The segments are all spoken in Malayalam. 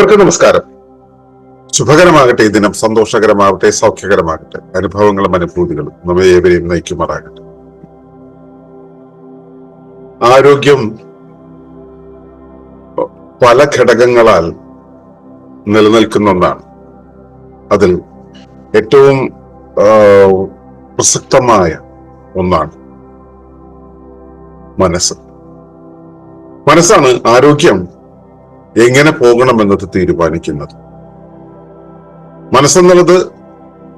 ഏവർക്കും നമസ്കാരം. ശുഭകരമാകട്ടെ ഈ ദിനം. സന്തോഷകരമാകട്ടെ സൗഖ്യകരമാകട്ടെ. അനുഭവങ്ങളും അനുഭൂതികളും നമ്മെ ഏവരെയും നയിക്കുമാറാകട്ടെ. ആരോഗ്യം പല ഘടകങ്ങളാൽ നിലനിൽക്കുന്ന ഒന്നാണ്. അതിൽ ഏറ്റവും പ്രസക്തമായ ഒന്നാണ് മനസ്സ്. മനസ്സാണ് ആരോഗ്യം. എങ്ങനെ പോകണമെന്നത് തീരുമാനിക്കുന്നത്? മനസ്സെന്നുള്ളത്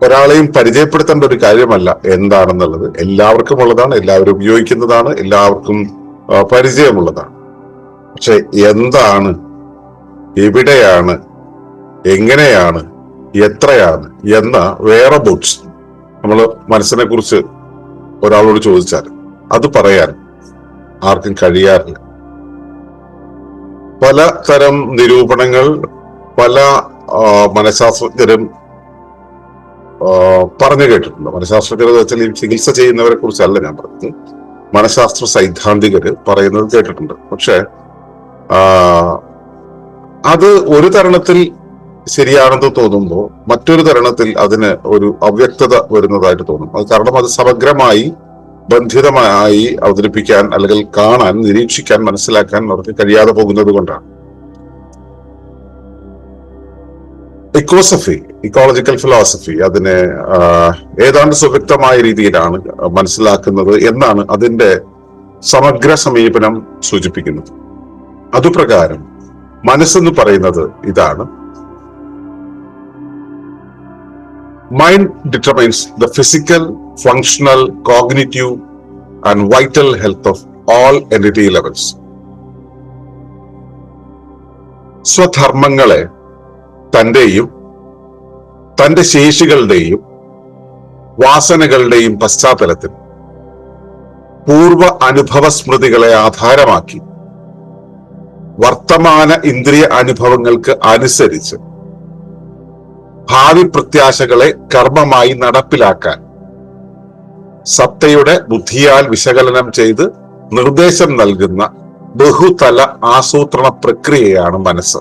ഒരാളെയും പരിചയപ്പെടുത്തേണ്ട ഒരു കാര്യമല്ല എന്താണെന്നുള്ളത്. എല്ലാവർക്കും ഉള്ളതാണ് എല്ലാവരും ഉപയോഗിക്കുന്നതാണ് എല്ലാവർക്കും പരിചയമുള്ളതാണ്. പക്ഷെ എന്താണ് എവിടെയാണ് എങ്ങനെയാണ് എത്രയാണ് എന്ന വേറെ ബോട്ട്സ് നമ്മൾ മനസ്സിനെ കുറിച്ച് ഒരാളോട് ചോദിച്ചാൽ അത് പറയാൻ ആർക്കും കഴിയാറില്ല. പല തരം നിരൂപണങ്ങൾ പല മനഃശാസ്ത്രജ്ഞരും പറഞ്ഞു കേട്ടിട്ടുണ്ട്. മനഃശാസ്ത്രജ്ഞർ വെച്ചാൽ ഈ ചികിത്സ ചെയ്യുന്നവരെ കുറിച്ചല്ല ഞാൻ പറഞ്ഞത്. മനഃശാസ്ത്ര സൈദ്ധാന്തികര് പറയുന്നത് കേട്ടിട്ടുണ്ട്. പക്ഷെ അത് ഒരു തരണത്തിൽ ശരിയാണെന്ന് തോന്നുമ്പോൾ മറ്റൊരു തരണത്തിൽ അതിന് ഒരു അവ്യക്തത വരുന്നതായിട്ട് തോന്നും. അത് കാരണം അത് സമഗ്രമായി ബന്ധിതമായി അവതരിപ്പിക്കാൻ അല്ലെങ്കിൽ കാണാൻ നിരീക്ഷിക്കാൻ മനസ്സിലാക്കാൻ അവർക്ക് കഴിയാതെ പോകുന്നത് കൊണ്ടാണ്. ഇക്കോസഫി ഇക്കോളജിക്കൽ ഫിലോസഫി അതിനെ ഏതാണ്ട് സുവ്യക്തമായ രീതിയിലാണ് മനസ്സിലാക്കുന്നത് എന്നാണ് അതിന്റെ സമഗ്ര സമീപനം സൂചിപ്പിക്കുന്നത്. അതുപ്രകാരം മനസ്സെന്ന് പറയുന്നത് ഇതാണ്. Mind determines the physical functional cognitive and vital health of all entity levels സ്വധർമ്മങ്ങളെ തന്റെയും തന്റെ ശേഷികളുടെയും വാസനകളുടെയും പശ്ചാത്തലത്തിൽ പൂർവ അനുഭവ സ്മൃതികളെ ആധാരമാക്കി വർത്തമാന ഇന്ദ്രിയ അനുഭവങ്ങൾക്ക് അനുസരിച്ച് ഭാവി പ്രത്യാശകളെ കർമ്മമായി നടപ്പിലാക്കാൻ സത്തയുടെ ബുദ്ധിയാൽ വിശകലനം ചെയ്ത് നിർദ്ദേശം നൽകുന്ന ബഹുതല ആസൂത്രണ പ്രക്രിയയാണ് മനസ്സ്.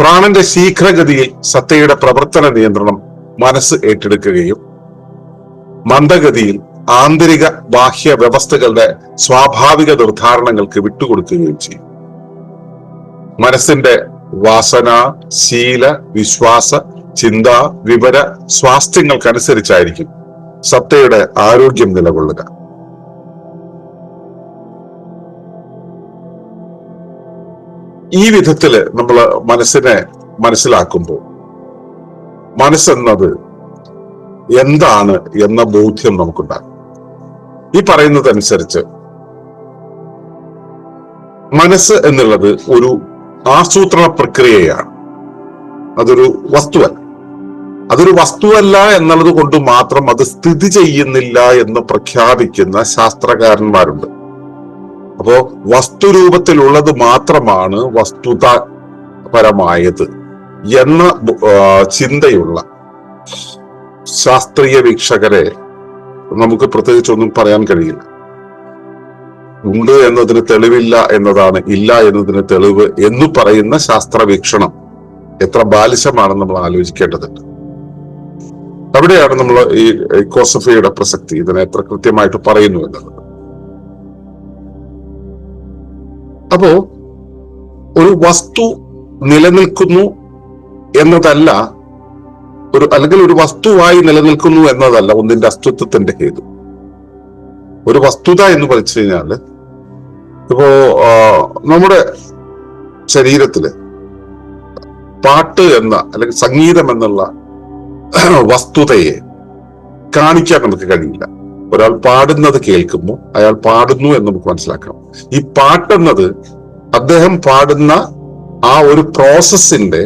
പ്രാണന്റെ ശീഘ്രഗതിയിൽ സത്തയുടെ പ്രവർത്തന നിയന്ത്രണം മനസ്സ് ഏറ്റെടുക്കുകയും മന്ദഗതിയിൽ ആന്തരിക ബാഹ്യ വ്യവസ്ഥകളുടെ സ്വാഭാവിക നിർദ്ധാരണങ്ങൾക്ക് വിട്ടുകൊടുക്കുകയും ചെയ്യും. മനസ്സിന്റെ വാസന ശീല വിശ്വാസ ചിന്ത വിവര സ്വാസ്ഥ്യങ്ങൾക്കനുസരിച്ചായിരിക്കും. സത്തയുടെ ആരോഗ്യം നിലകൊള്ളുക. ഈ വിധത്തിൽ നമ്മൾ മനസ്സിനെ മനസ്സിലാക്കുമ്പോൾ മനസ്സെന്നത് എന്താണ് എന്ന ബോധ്യം നമുക്കുണ്ടാകും. ഈ പറയുന്നതനുസരിച്ച് മനസ്സ് എന്നുള്ളത് ഒരു ആസൂത്രണ പ്രക്രിയയാണ്. അതൊരു വസ്തുവല്ല. അതൊരു വസ്തുവല്ല എന്നുള്ളത് കൊണ്ട് മാത്രം അത് സ്ഥിതി ചെയ്യുന്നില്ല എന്ന് പ്രഖ്യാപിക്കുന്ന ശാസ്ത്രകാരന്മാരുണ്ട്. അപ്പോ വസ്തുരൂപത്തിലുള്ളത് മാത്രമാണ് വസ്തുത പരമായത് എന്ന ചിന്തയുള്ള ശാസ്ത്രീയ വീക്ഷകരെ നമുക്ക് പ്രത്യേകിച്ച് ഒന്നും പറയാൻ കഴിയില്ല. ഉണ്ട് എന്നതിന് തെളിവില്ല എന്നതാണ് ഇല്ല എന്നതിന് തെളിവ് എന്ന് പറയുന്ന ശാസ്ത്ര വീക്ഷണം എത്ര ബാലിശമാണെന്ന് നമ്മൾ ആലോചിക്കേണ്ടതുണ്ട്. അവിടെയാണ് നമ്മൾ ഈ ഇക്കോസഫിയുടെ പ്രസക്തി. ഇതിനെ എത്ര കൃത്യമായിട്ട് പറയുന്നു എന്നുള്ളത് അപ്പോ ഒരു വസ്തു നിലനിൽക്കുന്നു എന്നതല്ല ഒരു അല്ലെങ്കിൽ ഒരു വസ്തുവായി നിലനിൽക്കുന്നു എന്നതല്ല ഒന്നിന്റെ അസ്തിത്വത്തിന്റെ ഹേതു. ഒരു വസ്തുത എന്ന് പറഞ്ഞു കഴിഞ്ഞാൽ ഇപ്പോ നമ്മുടെ ശരീരത്തിൽ പാട്ട് എന്ന അല്ലെങ്കിൽ സംഗീതം എന്നുള്ള വസ്തുതയെ കാണിക്കാൻ നമുക്ക് കഴിയില്ല. ഒരാൾ പാടുന്നത് കേൾക്കുമ്പോൾ അയാൾ പാടുന്നു എന്ന് നമുക്ക് മനസ്സിലാക്കാം ഈ പാട്ടെന്നത് അദ്ദേഹം പാടുന്ന ആ ഒരു പ്രോസസ്സിന്റെ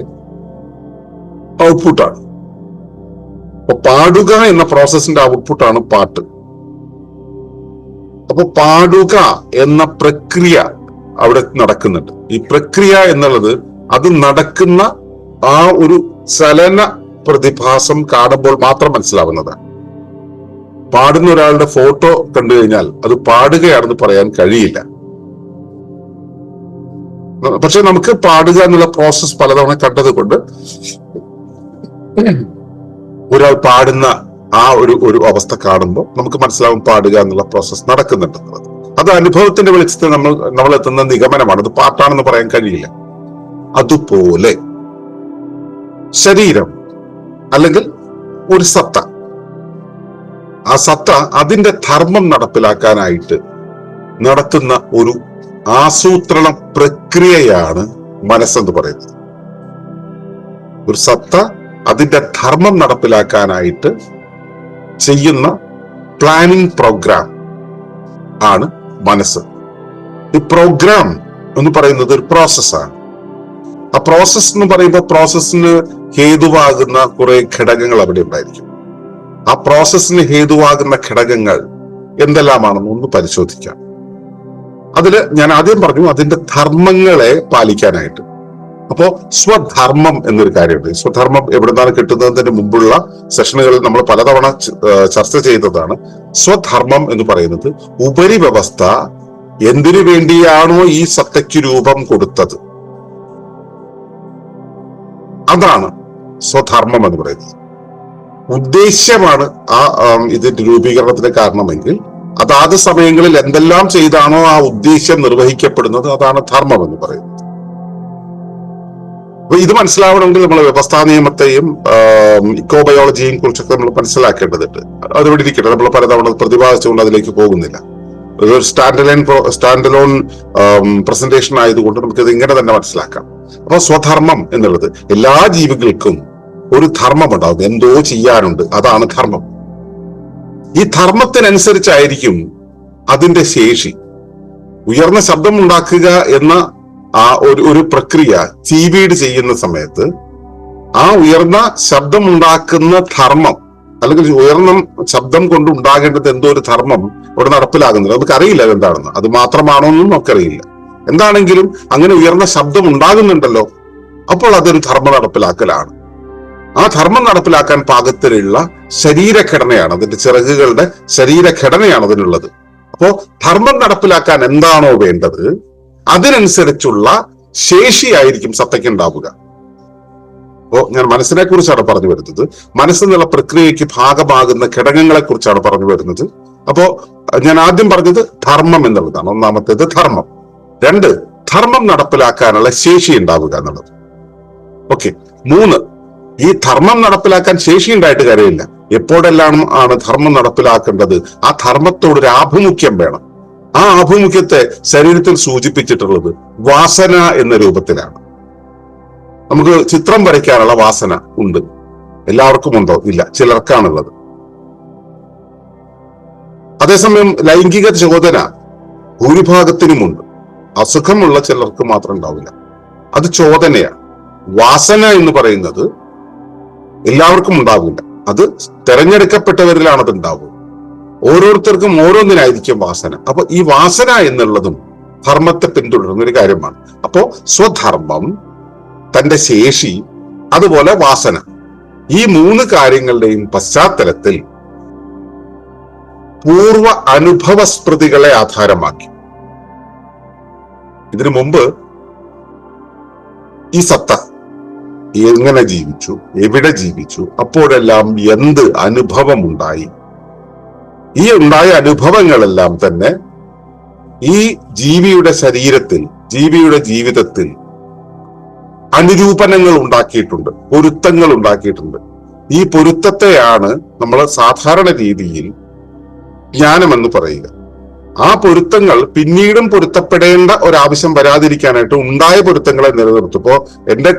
ഔട്ട്പുട്ടാണ് അപ്പൊ പാടുക എന്ന പ്രോസസ്സിന്റെ ഔട്ട്പുട്ടാണ് പാട്ട്. അപ്പൊ പാടുക എന്ന പ്രക്രിയ അവിടെ നടക്കുന്നുണ്ട്. ഈ പ്രക്രിയ എന്നുള്ളത് അത് നടക്കുന്ന ആ ഒരു ചലന പ്രതിഭാസം കാണുമ്പോൾ മാത്രം മനസ്സിലാവുന്നത്. പാടുന്ന ഒരാളുടെ ഫോട്ടോ കണ്ടു കഴിഞ്ഞാൽ അത് പാടുകയാണെന്ന് പറയാൻ കഴിയില്ല. പക്ഷെ നമുക്ക് പാടുക എന്നുള്ള പ്രോസസ് പലതവണ കണ്ടത് കൊണ്ട് ഒരാൾ പാടുന്ന ആ ഒരു ഒരു അവസ്ഥ കാണുമ്പോൾ നമുക്ക് മനസ്സിലാവും പാടുക എന്നുള്ള പ്രോസസ് നടക്കുന്നുണ്ടെന്നുള്ളത് അത് അനുഭവത്തിന്റെ വെളിച്ചത്തിൽ നമ്മൾ നമ്മൾ എത്തുന്ന നിഗമനമാണ്. അത് പാട്ടാണെന്ന് പറയാൻ കഴിയില്ല. അതുപോലെ ശരീരം അല്ലെങ്കിൽ ഒരു സത്ത. ആ സത്ത അതിന്റെ ധർമ്മം നടപ്പിലാക്കാനായിട്ട് നടത്തുന്ന ഒരു ആസൂത്രണ പ്രക്രിയയാണ് മനസ്സെന്ന് പറയുന്നത്. ഒരു സത്ത അതിന്റെ ധർമ്മം നടപ്പിലാക്കാനായിട്ട് ചെയ്യുന്ന പ്ലാനിംഗ് പ്രോഗ്രാം ആണ് മനസ്സ്. ഈ പ്രോഗ്രാം എന്ന് പറയുന്നത് ഒരു പ്രോസസ്സാണ് ആ പ്രോസസ് എന്ന് പറയുമ്പോൾ പ്രോസസ്സിന് ഹേതുവാകുന്ന കുറെ ഘടകങ്ങൾ അവിടെ ഉണ്ടായിരിക്കും. ആ പ്രോസസ്സിന് ഹേതുവാകുന്ന ഘടകങ്ങൾ എന്തെല്ലാമാണെന്ന് ഒന്ന് പരിശോധിക്കാം. അതിൽ ഞാൻ ആദ്യം പറഞ്ഞു അതിന്റെ ധർമ്മങ്ങളെ പാലിക്കാനായിട്ട്. അപ്പോ സ്വധർമ്മം എന്നൊരു കാര്യമുണ്ട്. സ്വധർമ്മം എവിടുന്നാണ് കിട്ടുന്നതിന് മുമ്പുള്ള സെഷനുകളിൽ നമ്മൾ പലതവണ ചർച്ച ചെയ്തതാണ്. സ്വധർമ്മം എന്ന് പറയുന്നത് ഉപരിവ്യവസ്ഥ എന്തിനു വേണ്ടിയാണോ ഈ സത്തയ്ക്ക് രൂപം കൊടുത്തത്. അതാണ് സ്വധർമ്മം എന്ന് പറയുന്നത്. ഉദ്ദേശ്യമാണ് ആ ഇതിന്റെ രൂപീകരണത്തിന് കാരണമെങ്കിൽ അതാത് സമയങ്ങളിൽ എന്തെല്ലാം ചെയ്താണോ ആ ഉദ്ദേശ്യം നിർവഹിക്കപ്പെടുന്നത് അതാണ് ധർമ്മം എന്ന് പറയുന്നത്. അപ്പൊ ഇത് മനസ്സിലാവണമെങ്കിൽ നമ്മൾ വ്യവസ്ഥാ നിയമത്തെയും ഇക്കോബയോളജിയെയും കുറിച്ചൊക്കെ നമ്മൾ മനസ്സിലാക്കേണ്ടതുണ്ട്. അതുകൊണ്ട് ഇരിക്കട്ടെ നമ്മൾ പലതവണ പ്രതിപാദിച്ചുകൊണ്ട് അതിലേക്ക് പോകുന്നില്ല. സ്റ്റാൻഡലോൺ സ്റ്റാൻഡലോൺ പ്രസന്റേഷൻ ആയതുകൊണ്ട് നമുക്ക് നമുക്കിത് ഇങ്ങനെ തന്നെ മനസ്സിലാക്കാം. അപ്പൊ സ്വധർമ്മം എന്നുള്ളത്. എല്ലാ ജീവികൾക്കും ഒരു ധർമ്മം ഉണ്ടാകും എന്തോ ചെയ്യാനുണ്ട്. അതാണ് ധർമ്മം. ഈ ധർമ്മത്തിനനുസരിച്ചായിരിക്കും അതിന്റെ ശേഷി. ഉയർന്ന ശബ്ദം ഉണ്ടാക്കുക എന്ന ആ ഒരു ഒരു പ്രക്രിയ ചീവീട് ചെയ്യുന്ന സമയത്ത് ആ ഉയർന്ന ശബ്ദം ഉണ്ടാക്കുന്ന ധർമ്മം അല്ലെങ്കിൽ ഉയർന്ന ശബ്ദം കൊണ്ട് ഉണ്ടാകേണ്ടത് എന്തോ ഒരു ധർമ്മം ഇവിടെ നടപ്പിലാകുന്നില്ല. നമുക്ക് അറിയില്ല എന്താണെന്ന് അത് മാത്രമാണോ എന്നും നമുക്കറിയില്ല. എന്താണെങ്കിലും അങ്ങനെ ഉയർന്ന ശബ്ദം ഉണ്ടാകുന്നുണ്ടല്ലോ. അപ്പോൾ അതൊരു ധർമ്മ നടപ്പിലാക്കലാണ്. ആ ധർമ്മം നടപ്പിലാക്കാൻ പാകത്തിലുള്ള ശരീരഘടനയാണ് അതിന്റെ ചിറകുകളുടെ ശരീരഘടനയാണ് അതിനുള്ളത്. അപ്പോ ധർമ്മം നടപ്പിലാക്കാൻ എന്താണോ വേണ്ടത് അതിനനുസരിച്ചുള്ള ശേഷിയായിരിക്കും സത്തയ്ക്ക് ഉണ്ടാവുക. അപ്പോ ഞാൻ മനസ്സിനെ കുറിച്ചാണ് പറഞ്ഞു വരുന്നത്. മനസ്സെന്നുള്ള പ്രക്രിയയ്ക്ക് ഭാഗമാകുന്ന ഘടകങ്ങളെ കുറിച്ചാണ് പറഞ്ഞു വരുന്നത്. അപ്പോ ഞാൻ ആദ്യം പറഞ്ഞത് ധർമ്മം എന്നുള്ളതാണ്. ഒന്നാമത്തേത് ധർമ്മം. രണ്ട് ധർമ്മം നടപ്പിലാക്കാനുള്ള ശേഷി ഉണ്ടാവുക എന്നുള്ളത്. ഓക്കെ മൂന്ന് ഈ ധർമ്മം നടപ്പിലാക്കാൻ ശേഷി ഉണ്ടായിട്ട് കാര്യമില്ല. എപ്പോഴെല്ലാം ആണ് ധർമ്മം നടപ്പിലാക്കേണ്ടത്? ആ ധർമ്മത്തോട് ഒരു ആഭിമുഖ്യം വേണം. ആ ആഭിമുഖ്യത്തെ ശരീരത്തിൽ സൂചിപ്പിച്ചിട്ടുള്ളത് വാസന എന്ന രൂപത്തിലാണ്. നമുക്ക് ചിത്രം വരയ്ക്കാനുള്ള വാസന ഉണ്ട്. എല്ലാവർക്കും ഉണ്ടോ? ഇല്ല ചിലർക്കാണുള്ളത്. അതേസമയം ലൈംഗിക ചോദന ഭൂരിഭാഗത്തിനുമുണ്ട്. അസുഖമുള്ള ചിലർക്ക് മാത്രം ഉണ്ടാവില്ല. അത് ചോദനയാണ് വാസന എന്ന് പറയുന്നത് എല്ലാവർക്കും ഉണ്ടാവില്ല. അത് തെരഞ്ഞെടുക്കപ്പെട്ടവരിലാണ് അത് ഉണ്ടാവുക ഓരോരുത്തർക്കും ഓരോന്നിനായിരിക്കും വാസന. അപ്പൊ ഈ വാസന എന്നുള്ളതും ധർമ്മത്തെ പിന്തുടരുന്ന ഒരു കാര്യമാണ്. അപ്പോ സ്വധർമ്മം തന്റെ ശേഷി അതുപോലെ വാസന. ഈ മൂന്ന് കാര്യങ്ങളുടെയും പശ്ചാത്തലത്തിൽ പൂർവ അനുഭവ സ്മൃതികളെ ആധാരമാക്കി. ഇതിനു മുമ്പ് ഈ സത്ത എങ്ങനെ ജീവിച്ചു? എവിടെ ജീവിച്ചു? അപ്പോഴെല്ലാം എന്ത് അനുഭവമുണ്ടായി? ഈ ഉണ്ടായ അനുഭവങ്ങളെല്ലാം തന്നെ ഈ ജീവിയുടെ ശരീരത്തിൽ ജീവിയുടെ ജീവിതത്തിൽ അനുരൂപനങ്ങൾ ഉണ്ടാക്കിയിട്ടുണ്ട് പൊരുത്തങ്ങൾ ഉണ്ടാക്കിയിട്ടുണ്ട്. ഈ പൊരുത്തത്തെയാണ് നമ്മൾ സാധാരണ രീതിയിൽ ജ്ഞാനമെന്ന് പറയുക. ആ പൊരുത്തങ്ങൾ പിന്നീടും പൊരുത്തപ്പെടേണ്ട ഒരാവശ്യം വരാതിരിക്കാനായിട്ട് ഉണ്ടായ പൊരുത്തങ്ങളെ നിലനിർത്തും. ഇപ്പോ എന്റെ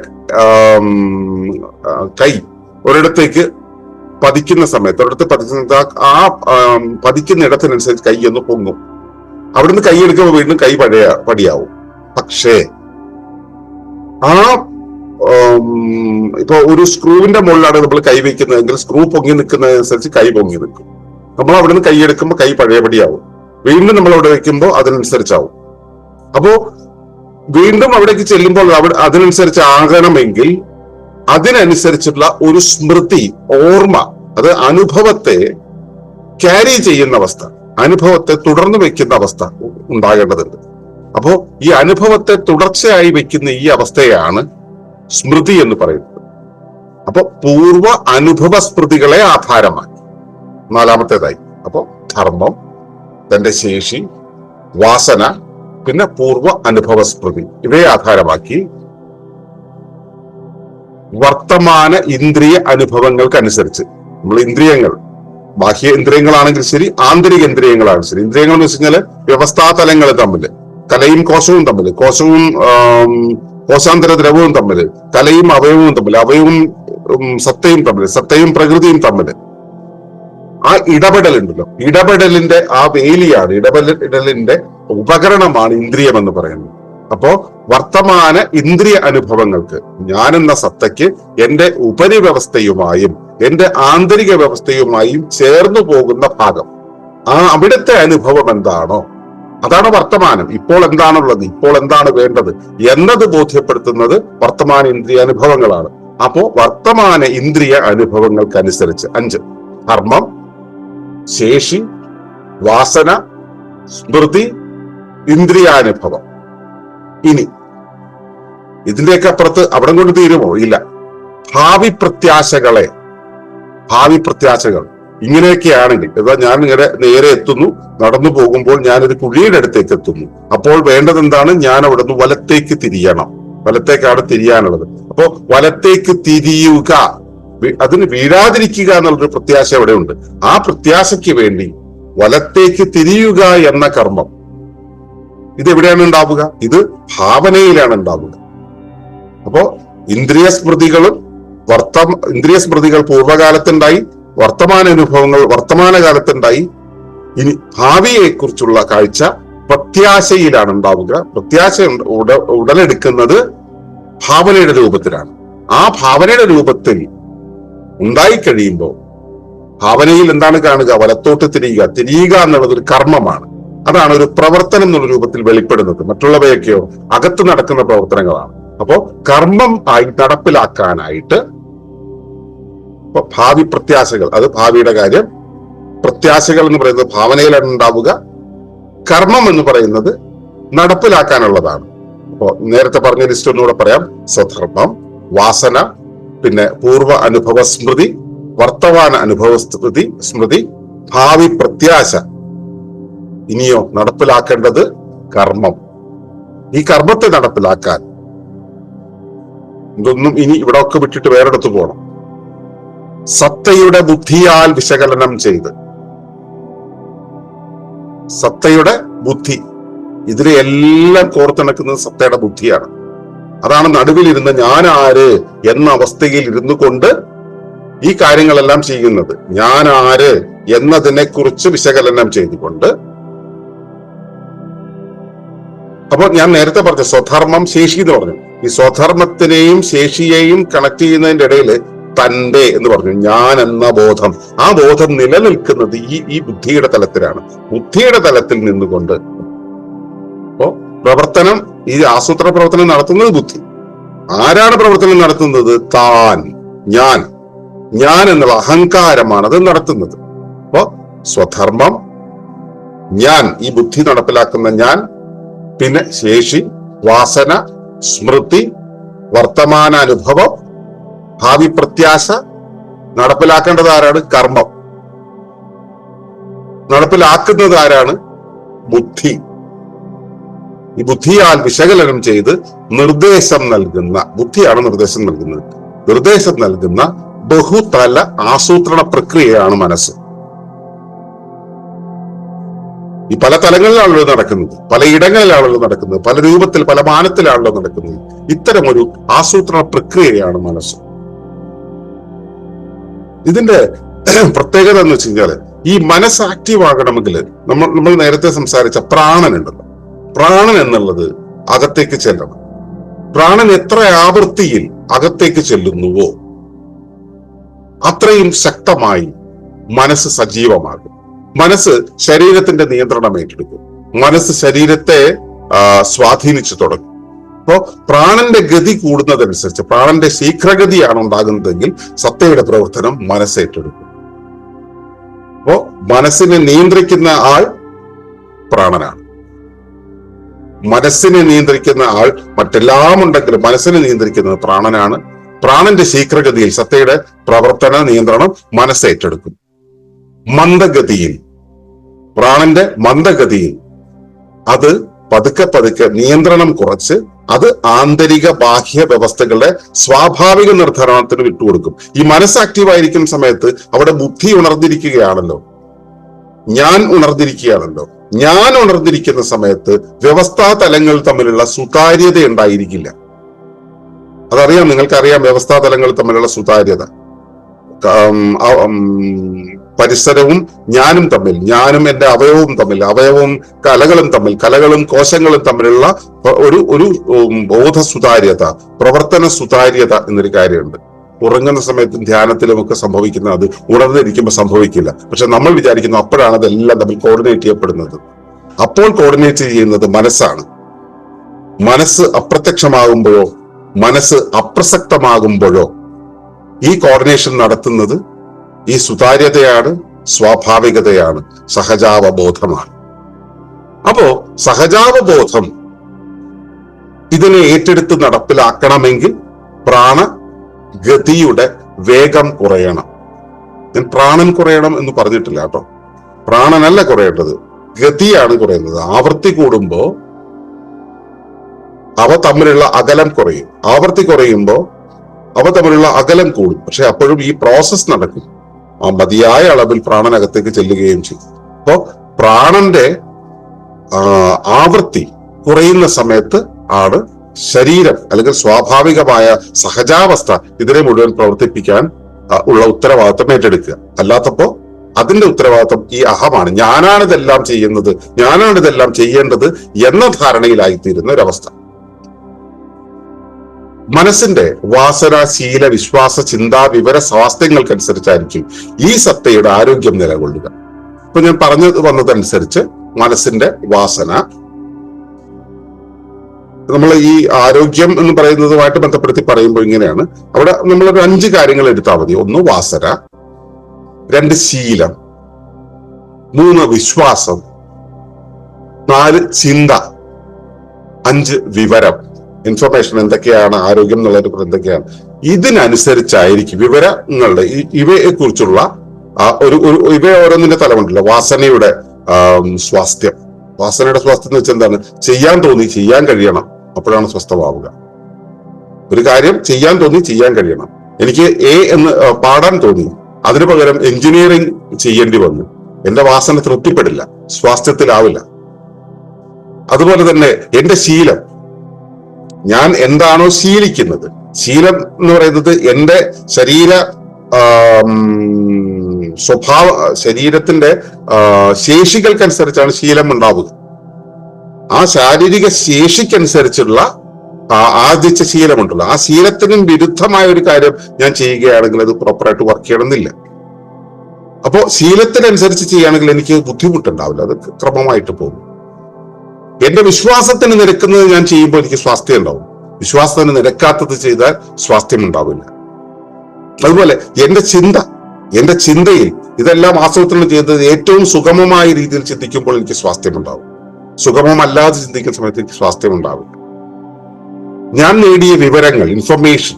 കൈ ഒരിടത്തേക്ക് പതിക്കുന്ന സമയത്ത് ഒരിടത്ത് പതിക്കുന്ന ആ പതിക്കുന്ന ഇടത്തിനനുസരിച്ച് കൈ ഒന്ന് പൊങ്ങും. അവിടുന്ന് കൈ എടുക്കുമ്പോൾ വീണ്ടും കൈ പഴയ പടിയാവും. പക്ഷേ ആ ഇപ്പൊ ഒരു സ്ക്രൂവിന്റെ മുകളിലാണ് നമ്മൾ കൈ വെക്കുന്നതെങ്കിൽ സ്ക്രൂ പൊങ്ങി നിൽക്കുന്നതനുസരിച്ച് കൈ പൊങ്ങി നിൽക്കും. നമ്മൾ അവിടുന്ന് കൈ എടുക്കുമ്പോൾ കൈ പഴയപടിയാവും. വീണ്ടും നമ്മൾ അവിടെ വെക്കുമ്പോൾ അതിനനുസരിച്ചാവും. അപ്പോ വീണ്ടും അവിടേക്ക് ചെല്ലുമ്പോൾ അവിടെ അതിനനുസരിച്ച് ആകണമെങ്കിൽ അതിനനുസരിച്ചുള്ള ഒരു സ്മൃതി ഓർമ്മ അത് അനുഭവത്തെ ക്യാരി ചെയ്യുന്ന അവസ്ഥ അനുഭവത്തെ തുടർന്ന് വെക്കുന്ന അവസ്ഥ ഉണ്ടാകേണ്ടതുണ്ട്. അപ്പോ ഈ അനുഭവത്തെ തുടർച്ചയായി വെക്കുന്ന ഈ അവസ്ഥയാണ് സ്മൃതി എന്ന് പറയുന്നത്. അപ്പൊ പൂർവ അനുഭവ സ്മൃതികളെ ആധാരമാക്കി. നാലാമത്തേതായി. അപ്പോ ധർമ്മം തന്റെ ശേഷി വാസന പിന്നെ പൂർവ അനുഭവ സ്മൃതി ഇവയെ ആധാരമാക്കി വർത്തമാന ഇന്ദ്രിയ അനുഭവങ്ങൾക്കനുസരിച്ച് നമ്മൾ ഇന്ദ്രിയങ്ങൾ ബാഹ്യ ഇന്ദ്രിയങ്ങളാണെങ്കിൽ ശരി ആന്തരിക ഇന്ദ്രിയങ്ങളാണ് ശരി. ഇന്ദ്രിയങ്ങൾ എന്ന് വെച്ച് കഴിഞ്ഞാൽ വ്യവസ്ഥാ തലങ്ങൾ തമ്മിൽ കലയും കോശവും തമ്മിൽ കോശവും കോശാന്തര ദ്രവവും തമ്മിൽ കലയും അവയവവും തമ്മിൽ അവയവും സത്തയും തമ്മിൽ സത്തയും പ്രകൃതിയും തമ്മിൽ ആ ഇടപെടൽ ഉണ്ടല്ലോ ഇടപെടലിന്റെ ആ വേലിയാണ് ഇടപെടലിന്റെ ഉപകരണമാണ് ഇന്ദ്രിയം എന്ന് പറയുന്നത്. അപ്പോ വർത്തമാന ഇന്ദ്രിയ അനുഭവങ്ങൾക്ക് ഞാനെന്ന സത്തയ്ക്ക് എന്റെ ഉപരിവ്യവസ്ഥയുമായും എന്റെ ആന്തരിക വ്യവസ്ഥയുമായും ചേർന്നു പോകുന്ന ഭാഗം. ആ അവിടുത്തെ അനുഭവം എന്താണോ അതാണ് വർത്തമാനം. ഇപ്പോൾ എന്താണുള്ളത് ഇപ്പോൾ എന്താണ് വേണ്ടത് എന്നത് ബോധ്യപ്പെടുത്തുന്നത് വർത്തമാന ഇന്ദ്രിയ അനുഭവങ്ങളാണ്. അപ്പോ വർത്തമാന ഇന്ദ്രിയ അനുഭവങ്ങൾക്കനുസരിച്ച് അഞ്ച്. ധർമ്മം ശേഷി വാസന സ്മൃതി ഇന്ദ്രിയാനുഭവം. ഇനി ഇതിന്റെയൊക്കെ അപ്പുറത്ത് അവിടെ കൊണ്ട് തീരുമോ? ഇല്ല. ഭാവി പ്രത്യാശകളെ ഭാവി പ്രത്യാശകൾ ഇങ്ങനെയൊക്കെയാണെങ്കിൽ ഇതാ ഞാൻ ഇങ്ങനെ നേരെ എത്തുന്നു നടന്നു പോകുമ്പോൾ ഞാൻ ഒരു കുഴിയുടെ അടുത്തേക്ക് എത്തുന്നു. അപ്പോൾ വേണ്ടത് എന്താണ് ഞാൻ അവിടെ നിന്ന് വലത്തേക്ക് തിരിയണം. വലത്തേക്കാണ് തിരിയാനുള്ളത്. അപ്പോ വലത്തേക്ക് തിരിയുക. അതിന് വീഴാതിരിക്കുക എന്നുള്ളൊരു പ്രത്യാശ അവിടെ ഉണ്ട് ആ പ്രത്യാശയ്ക്ക് വേണ്ടി വലത്തേക്ക് തിരിയുക എന്ന കർമ്മം ഇത് എവിടെയാണ് ഉണ്ടാവുക? ഇത് ഭാവനയിലാണ് ഉണ്ടാവുക. അപ്പോ ഇന്ദ്രിയ സ്മൃതികളും വർത്തം ഇന്ദ്രിയ സ്മൃതികൾ പൂർവകാലത്തുണ്ടായി വർത്തമാന അനുഭവങ്ങൾ വർത്തമാന കാലത്തുണ്ടായി ഇനി ഭാവിയെ കുറിച്ചുള്ള കാഴ്ച പ്രത്യാശയിലാണ് ഉണ്ടാവുക. പ്രത്യാശ ഉടലെടുക്കുന്നത് ഭാവനയുടെ രൂപത്തിലാണ്. ആ ഭാവനയുടെ രൂപത്തിൽ ഉണ്ടായി കഴിയുമ്പോൾ ഭാവനയിൽ എന്താണ് കാണുക? വലത്തോട്ട് തിരിയുക. തിരിയുക എന്നുള്ളത് ഒരു കർമ്മമാണ്. അതാണ് ഒരു പ്രവർത്തനം എന്നുള്ള രൂപത്തിൽ വെളിപ്പെടുന്നത്. മറ്റുള്ളവയൊക്കെയോ അകത്ത് നടക്കുന്ന പ്രവർത്തനങ്ങളാണ്. അപ്പോ കർമ്മം ആയി നടപ്പിലാക്കാനായിട്ട് ഭാവി പ്രത്യാശകൾ അത് ഭാവിയുടെ കാര്യം. പ്രത്യാശകൾ എന്ന് പറയുന്നത് ഭാവനയിലാണ് ഉണ്ടാവുക. കർമ്മം എന്ന് പറയുന്നത് നടപ്പിലാക്കാനുള്ളതാണ്. അപ്പോ നേരത്തെ പറഞ്ഞ ലിസ്റ്റ് ഒന്നുകൂടെ പറയാം. സ്വധർമ്മം വാസന പിന്നെ പൂർവ അനുഭവ സ്മൃതി വർത്തമാന അനുഭവ സ്മൃതി സ്മൃതി ഭാവി പ്രത്യാശ. ഇനിയോ നടപ്പിലാക്കേണ്ടത് കർമ്മം. ഈ കർമ്മത്തെ നടപ്പിലാക്കാൻ ഇതൊന്നും ഇനി ഇവിടെ ഒക്കെ വിട്ടിട്ട് വേറെടുത്ത് പോകണം സത്തയുടെ ബുദ്ധിയാൽ വിശകലനം ചെയ്ത്. സത്തയുടെ ബുദ്ധി. ഇതിനെ എല്ലാം കോർത്തിണക്കുന്നത് സത്തയുടെ ബുദ്ധിയാണ്. അതാണ് നടുവിലിരുന്ന് ഞാൻ ആര് എന്ന അവസ്ഥയിൽ ഇരുന്നു കൊണ്ട് ഈ കാര്യങ്ങളെല്ലാം ചെയ്യുന്നത്. ഞാൻ ആര് എന്നതിനെ കുറിച്ച് വിശകലനം ചെയ്തുകൊണ്ട്. അപ്പോൾ ഞാൻ നേരത്തെ പറഞ്ഞു സ്വധർമ്മം ശേഷി എന്ന് പറഞ്ഞു. ഈ സ്വധർമ്മത്തിനെയും ശേഷിയെയും കണക്ട് ചെയ്യുന്നതിന്റെ ഇടയിൽ തന്റെ എന്ന് പറഞ്ഞു ഞാൻ എന്ന ബോധം. ആ ബോധം നിലനിൽക്കുന്നത് ഈ ഈ ബുദ്ധിയുടെ തലത്തിലാണ്. ബുദ്ധിയുടെ തലത്തിൽ നിന്നുകൊണ്ട്. അപ്പോ പ്രവർത്തനം ഈ ആസൂത്രണ പ്രവർത്തനം നടത്തുന്നത് ബുദ്ധി. ആരാണ് പ്രവർത്തനം നടത്തുന്നത്? താൻ ഞാൻ. ഞാൻ എന്നുള്ള അഹങ്കാരമാണ് അത് നടത്തുന്നത്. അപ്പോ സ്വധർമ്മം ഞാൻ ഈ ബുദ്ധി നടപ്പിലാക്കുന്ന ഞാൻ പിന്നെ ശേഷി വാസന സ്മൃതി വർത്തമാനാനുഭവം ഭാവി പ്രത്യാശ നടപ്പിലാക്കേണ്ടത് ആരാണ്? കർമ്മം. നടപ്പിലാക്കുന്നത് ആരാണ്? ബുദ്ധി. ഈ ബുദ്ധിയാൽ വിശകലനം ചെയ്ത് നിർദ്ദേശം നൽകുന്ന ബുദ്ധിയാണ് നിർദ്ദേശം നൽകുന്നത്. നിർദ്ദേശം നൽകുന്ന ബഹുതല ആസൂത്രണ പ്രക്രിയയാണ് മനസ്സ്. ഈ പല തലങ്ങളിലാണല്ലോ നടക്കുന്നത്. പലയിടങ്ങളിലാണല്ലോ നടക്കുന്നത്. പല രൂപത്തിൽ പല മാനത്തിലാണല്ലോ നടക്കുന്നത്. ഇത്തരം ഒരു ആസൂത്രണ പ്രക്രിയയാണ് മനസ്സ്. ഇതിന്റെ പ്രത്യേകത എന്ന് വെച്ച് കഴിഞ്ഞാൽ ഈ മനസ്സ് ആക്റ്റീവ് ആകണമെങ്കിൽ നമ്മൾ നമ്മൾ നേരത്തെ സംസാരിച്ച പ്രാണൻ ഉണ്ടല്ലോ പ്രാണൻ എന്നുള്ളത് അകത്തേക്ക് ചെല്ലണം. പ്രാണൻ എത്ര ആവൃത്തിയിൽ അകത്തേക്ക് ചെല്ലുന്നുവോ അത്രയും ശക്തമായി മനസ്സ് സജീവമാകും. മനസ്സ് ശരീരത്തിന്റെ നിയന്ത്രണം ഏറ്റെടുക്കും. മനസ്സ് ശരീരത്തെ സ്വാധീനിച്ചു തുടങ്ങും. അപ്പോ പ്രാണന്റെ ഗതി കൂടുന്നതനുസരിച്ച് പ്രാണന്റെ ശീഘ്രഗതിയാണ് ഉണ്ടാകുന്നതെങ്കിൽ സത്തയുടെ പ്രവർത്തനം മനസ്സ് ഏറ്റെടുക്കും. അപ്പോ മനസ്സിനെ നിയന്ത്രിക്കുന്ന ആൾ പ്രാണനാണ്. മനസ്സിനെ നിയന്ത്രിക്കുന്ന ആൾ മറ്റെല്ലാം ഉണ്ടെങ്കിലും മനസ്സിനെ നിയന്ത്രിക്കുന്നത് പ്രാണനാണ്. പ്രാണന്റെ ശീഘ്രഗതിയിൽ സത്തയുടെ പ്രവർത്തന നിയന്ത്രണം മനസ്സേറ്റെടുക്കും. മന്ദഗതിയിൽ. പ്രാണന്റെ മന്ദഗതിയിൽ. അത് പതുക്കെ പതുക്കെ നിയന്ത്രണം കുറച്ച് അത് ആന്തരിക ബാഹ്യ വ്യവസ്ഥകളുടെ സ്വാഭാവിക നിർദ്ധാരണത്തിന് വിട്ടുകൊടുക്കും. ഈ മനസ്സ് ആക്റ്റീവായിരിക്കുന്ന സമയത്ത് അവിടെ ബുദ്ധി ഉണർന്നിരിക്കുകയാണല്ലോ. ഞാൻ ഉണർന്നിരിക്കുകയാണല്ലോ. ഞാൻ ഉണർന്നിരിക്കുന്ന സമയത്ത് വ്യവസ്ഥാ തലങ്ങൾ തമ്മിലുള്ള സുതാര്യത ഉണ്ടായിരിക്കില്ല. അതറിയാം നിങ്ങൾക്കറിയാം വ്യവസ്ഥാ തലങ്ങൾ തമ്മിലുള്ള സുതാര്യത. പരിസരവും ഞാനും തമ്മിൽ ഞാനും എന്റെ അവയവവും തമ്മിൽ അവയവും കലകളും തമ്മിൽ കലകളും കോശങ്ങളും തമ്മിലുള്ള ഒരു ഒരു ബോധസുതാര്യത ബോധ സുതാര്യത പ്രവർത്തന സുതാര്യത എന്നൊരു കാര്യമുണ്ട്. ഉറങ്ങുന്ന സമയത്തും ധ്യാനത്തിലും ഒക്കെ സംഭവിക്കുന്ന അത് ഉണർന്നിരിക്കുമ്പോൾ സംഭവിക്കില്ല. പക്ഷെ നമ്മൾ വിചാരിക്കുന്നു അപ്പോഴാണ് അതെല്ലാം തമ്മിൽ കോർഡിനേറ്റ് ചെയ്യപ്പെടുന്നത്. അപ്പോൾ കോർഡിനേറ്റ് ചെയ്യുന്നത് മനസ്സാണ്. മനസ്സ് അപ്രത്യക്ഷമാകുമ്പോഴോ മനസ്സ് അപ്രസക്തമാകുമ്പോഴോ ഈ കോർഡിനേഷൻ നടത്തുന്നത് ഈ സുതാര്യതയാണ് സ്വാഭാവികതയാണ് സഹജാവബോധമാണ്. അപ്പോ സഹജാവബോധം ഇതിനെ ഏറ്റെടുത്ത് നടപ്പിലാക്കണമെങ്കിൽ പ്രാണഗതിയുടെ വേഗം കുറയണം. ഞാൻ പ്രാണൻ കുറയണം എന്ന് പറഞ്ഞിട്ടില്ല കേട്ടോ. പ്രാണനല്ല കുറയേണ്ടത്. ഗതിയാണ് കുറയുന്നത്. ആവർത്തി കൂടുമ്പോ അവ തമ്മിലുള്ള അകലം കുറയും. ആവർത്തി കുറയുമ്പോ അവ തമ്മിലുള്ള അകലം കൂടും. പക്ഷെ അപ്പോഴും ഈ പ്രോസസ് നടക്കും. ആ മതിയായ അളവിൽ പ്രാണനകത്തേക്ക് ചെല്ലുകയും ചെയ്യും. അപ്പോ പ്രാണന്റെ ആവൃത്തി കുറയുന്ന സമയത്ത് ആണ് ശരീരം അല്ലെങ്കിൽ സ്വാഭാവികമായ സഹജാവസ്ഥ ഇതിനെ മുഴുവൻ പ്രവർത്തിപ്പിക്കാൻ ഉള്ള ഉത്തരവാദിത്തം ഏറ്റെടുക്കുക. അല്ലാത്തപ്പോ അതിന്റെ ഉത്തരവാദിത്തം ഈ അഹമാണ്. ഞാനാണ് ഇതെല്ലാം ചെയ്യുന്നത് ഞാനാണ് ഇതെല്ലാം ചെയ്യേണ്ടത് എന്ന ധാരണയിലായിത്തീരുന്ന ഒരവസ്ഥ. മനസ്സിന്റെ വാസന ശീല വിശ്വാസ ചിന്താ വിവര സ്വാസ്ഥ്യങ്ങൾക്കനുസരിച്ചായിരിക്കും ഈ സത്തയുടെ ആരോഗ്യം നിലകൊള്ളുക. ഇപ്പൊ ഞാൻ പറഞ്ഞു വന്നതനുസരിച്ച് മനസ്സിന്റെ വാസന നമ്മൾ ഈ ആരോഗ്യം എന്ന് പറയുന്നതുമായിട്ട് ബന്ധപ്പെടുത്തി പറയുമ്പോൾ ഇങ്ങനെയാണ്. അവിടെ നമ്മൾ ഒരു അഞ്ച് കാര്യങ്ങൾ എടുത്താൽ മതി. ഒന്ന് വാസന രണ്ട് ശീലം മൂന്ന് വിശ്വാസം നാല് ചിന്ത അഞ്ച് വിവരം. ഇൻഫർമേഷൻ എന്തൊക്കെയാണ് ആരോഗ്യം എന്നുള്ളതിനെ എന്തൊക്കെയാണ്. ഇതിനനുസരിച്ചായിരിക്കും വിവരങ്ങളുടെ ഇവയെ കുറിച്ചുള്ള ഒരു ഇവ ഓരോന്നിന്റെ തലമുണ്ടല്ലോ. വാസനയുടെ സ്വാസ്ഥ്യം. വാസനയുടെ സ്വാസ്ഥ്യം എന്ന് വെച്ചാൽ എന്താണ്? ചെയ്യാൻ തോന്നി ചെയ്യാൻ കഴിയണം. അപ്പോഴാണ് സ്വസ്ഥമാവുക. ഒരു കാര്യം ചെയ്യാൻ തോന്നി ചെയ്യാൻ കഴിയണം. എനിക്ക് എ എന്ന് പാടാൻ തോന്നി. അതിനു പകരം എഞ്ചിനീയറിംഗ് ചെയ്യേണ്ടി വന്നു. എന്റെ വാസന തൃപ്തിപ്പെടില്ല. സ്വാസ്ഥ്യത്തിലാവില്ല. അതുപോലെ തന്നെ എന്റെ ശീലം. ഞാൻ എന്താണോ ശീലിക്കുന്നത്. ശീലം എന്ന് പറയുന്നത് എന്റെ ശരീര സ്വഭാവ ശരീരത്തിന്റെ ശേഷികൾക്കനുസരിച്ചാണ് ശീലം ഉണ്ടാവുക. ആ ശാരീരിക ശേഷിക്കനുസരിച്ചുള്ള ആർജിച്ച ശീലമുണ്ടല്ലോ. ആ ശീലത്തിനും വിരുദ്ധമായ ഒരു കാര്യം ഞാൻ ചെയ്യുകയാണെങ്കിൽ അത് പ്രോപ്പറായിട്ട് വർക്ക് ചെയ്യണമെന്നില്ല. അപ്പോ ശീലത്തിനനുസരിച്ച് ചെയ്യുകയാണെങ്കിൽ എനിക്ക് ബുദ്ധിമുട്ടുണ്ടാവില്ല. അത് ക്രമമായിട്ട് പോകും. എന്റെ വിശ്വാസത്തിന് നിരക്കുന്നത് ഞാൻ ചെയ്യുമ്പോൾ എനിക്ക് സ്വാസ്ഥ്യം ഉണ്ടാവും. വിശ്വാസത്തിന് നിരക്കാത്തത് ചെയ്താൽ സ്വാസ്ഥ്യം ഉണ്ടാവില്ല. അതുപോലെ എന്റെ ചിന്ത എന്റെ ചിന്തയിൽ ഇതെല്ലാം ആസൂത്രണം ചെയ്തത് ഏറ്റവും സുഗമമായ രീതിയിൽ ചിന്തിക്കുമ്പോൾ എനിക്ക് സ്വാസ്ഥ്യം ഉണ്ടാവും. സുഗമമല്ലാതെ ചിന്തിക്കുന്ന സമയത്ത് എനിക്ക് സ്വാസ്ഥ്യം ഉണ്ടാവില്ല ഞാൻ നേടിയ വിവരങ്ങൾ ഇൻഫർമേഷൻ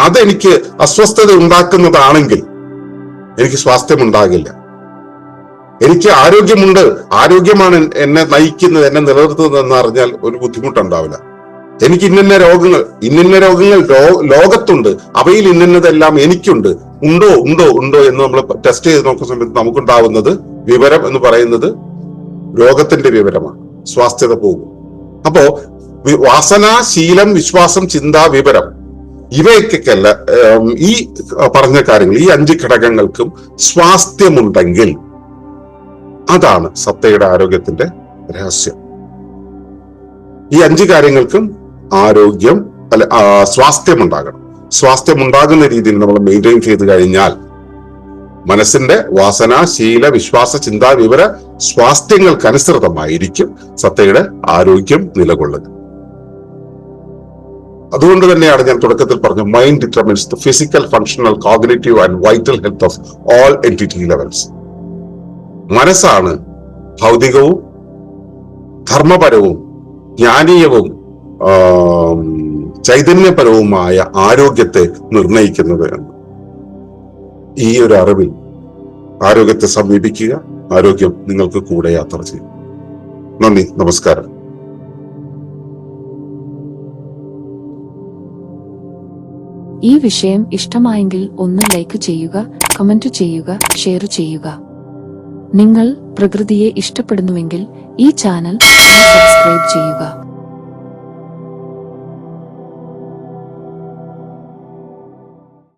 അതെനിക്ക് അസ്വസ്ഥത ഉണ്ടാക്കുന്നതാണെങ്കിൽ എനിക്ക് സ്വാസ്ഥ്യം ഉണ്ടാകില്ല. എനിക്ക് ആരോഗ്യമുണ്ട് ആരോഗ്യമാണ് എന്നെ നയിക്കുന്നത് എന്നെ നിലനിർത്തുന്നത് എന്ന് അറിഞ്ഞാൽ ഒരു ബുദ്ധിമുട്ടുണ്ടാവില്ല. എനിക്ക് ഇന്നിന്ന രോഗങ്ങൾ ഇന്നിന്ന രോഗങ്ങൾ ലോകത്തുണ്ട്. അവയിൽ ഇന്നിന്നതെല്ലാം എനിക്കുണ്ട്. ഉണ്ടോ ഉണ്ടോ ഉണ്ടോ എന്ന് നമ്മൾ ടെസ്റ്റ് ചെയ്ത് നോക്കുന്ന സമയത്ത് നമുക്കുണ്ടാവുന്നത് വിവരം എന്ന് പറയുന്നത് രോഗത്തിന്റെ വിവരമാണ്. സ്വാസ്ഥ്യത പോകും. അപ്പോ വാസന ശീലം വിശ്വാസം ചിന്ത വിവരം ഇവയ്ക്കൊക്കെയല്ല ഈ പറഞ്ഞ കാര്യങ്ങൾ ഈ അഞ്ച് ഘടകങ്ങൾക്കും സ്വാസ്ഥ്യമുണ്ടെങ്കിൽ അതാണ് സത്തയുടെ ആരോഗ്യത്തിന്റെ രഹസ്യം. ഈ അഞ്ച് കാര്യങ്ങൾക്കും ആരോഗ്യം അല്ല സ്വാസ്ഥ്യമുണ്ടാകണം. സ്വാസ്ഥ്യമുണ്ടാകുന്ന രീതിയിൽ നമ്മൾ മെയിന്റെയിൻ ചെയ്ത് കഴിഞ്ഞാൽ മനസ്സിന്റെ വാസന ശീല വിശ്വാസ ചിന്താ വിവര സ്വാസ്ഥ്യങ്ങൾക്കനുസൃതമായിരിക്കും സത്തയുടെ ആരോഗ്യം നിലകൊള്ളുക. അതുകൊണ്ട് തന്നെയാണ് ഞാൻ തുടക്കത്തിൽ പറഞ്ഞു mind determines the physical functional cognitive and vital health of all entity levels മനസ്സാണ് ഭൗതികവും ധർമ്മപരവും ജ്ഞാനീയവും ചൈതന്യപരവുമായ ആരോഗ്യത്തെ നിർണയിക്കുന്നത് എന്ന്. ഈ ഒരു അറിവിൽ ആരോഗ്യത്തെ സമീപിക്കുക ആരോഗ്യം നിങ്ങൾക്ക് കൂടെ യാത്ര ചെയ്യും. നന്ദി നമസ്കാരം. ഈ വിഷയം ഇഷ്ടമായെങ്കിൽ ഒന്ന് ലൈക്ക് ചെയ്യുക കമന്റ് ചെയ്യുക ഷെയർ ചെയ്യുക. നിങ്ങൾ പ്രകൃതിയെ ഇഷ്ടപ്പെടുന്നുവെങ്കിൽ ഈ ചാനൽ സബ്സ്ക്രൈബ് ചെയ്യുക.